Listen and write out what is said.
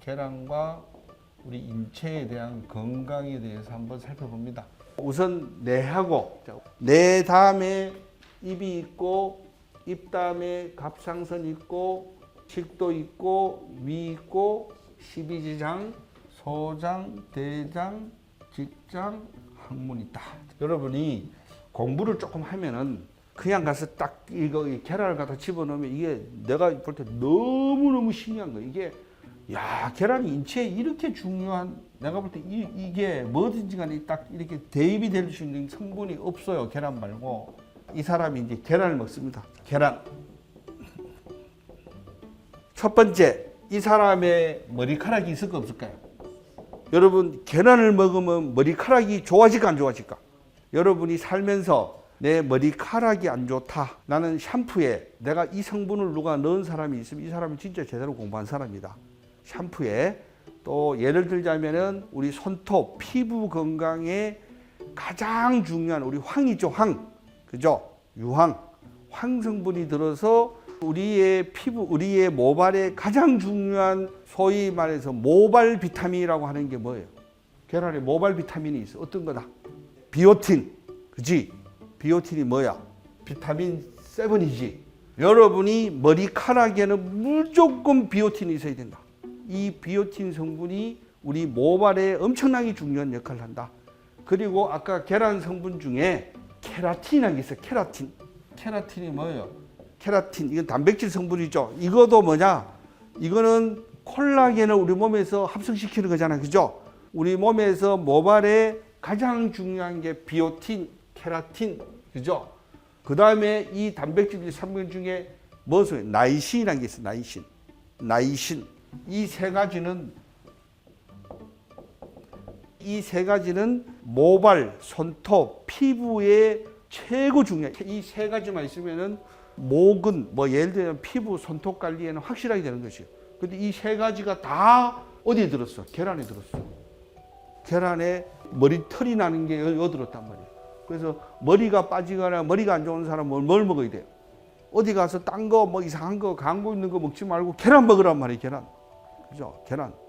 계란과 우리 인체에 대한 건강에 대해서 한번 살펴봅니다. 우선 뇌하고 뇌 다음에 입이 있고 입 다음에 갑상선 있고 식도 있고 위 있고 십이지장, 소장, 대장, 직장, 항문 있다. 여러분이 공부를 조금 하면은 그냥 가서 딱 이거 이 계란을 갖다 집어넣으면 이게 내가 볼 때 너무 너무 신기한 거 이게 야 계란이 인체에 이렇게 중요한 내가 볼 때 이게 뭐든지 간에 딱 이렇게 대입이 될 수 있는 성분이 없어요 계란 말고 이 사람이 이제 계란을 먹습니다 계란 첫 번째 이 사람의 머리카락이 있을까 없을까요? 여러분 계란을 먹으면 머리카락이 좋아질까 안 좋아질까? 여러분이 살면서 내 머리카락이 안 좋다. 나는 샴푸에 내가 이 성분을 누가 넣은 사람이 있으면 이 사람이 진짜 제대로 공부한 사람이다. 샴푸에 또 예를 들자면은 우리 손톱 피부 건강에 가장 중요한 우리 황이죠 황. 그죠? 유황. 황 성분이 들어서 우리의 피부 우리의 모발에 가장 중요한 소위 말해서 모발 비타민이라고 하는 게 뭐예요? 계란에 모발 비타민이 있어. 어떤 거다? 비오틴. 그지? 비오틴이 뭐야? 비타민 7이지. 여러분이 머리카락에는 무조건 비오틴이 있어야 된다 이 비오틴 성분이 우리 모발에 엄청나게 중요한 역할을 한다. 그리고 아까 계란 성분 중에 케라틴이라는 게 있어요. 케라틴. 케라틴이 뭐예요? 케라틴. 이건 단백질 성분이죠. 이것도 뭐냐? 이거는 콜라겐을 우리 몸에서 합성시키는 거잖아요. 그죠? 우리 몸에서 모발에 가장 중요한 게 비오틴, 케라틴. 그죠? 그 다음에 이 단백질 성분 중에 무엇을? 나이신이라는 게 있어요. 나이신. 나이신. 이 세 가지는 이 세 가지는 모발, 손톱, 피부에 최고 중요해. 이 세 가지만 있으면은 목은 뭐 예를 들면 피부, 손톱 관리에는 확실하게 되는 것이요. 근데 이 세 가지가 다 어디에 들었어? 계란에 들었어. 계란에 머리털이 나는 게 여기 들었단 말이에요. 그래서 머리가 빠지거나 머리가 안 좋은 사람은 뭘 먹어야 돼요? 어디 가서 딴 거 뭐 이상한 거 광고 있는 거 먹지 말고 계란 먹으란 말이에요. 계란. 그죠? 계란.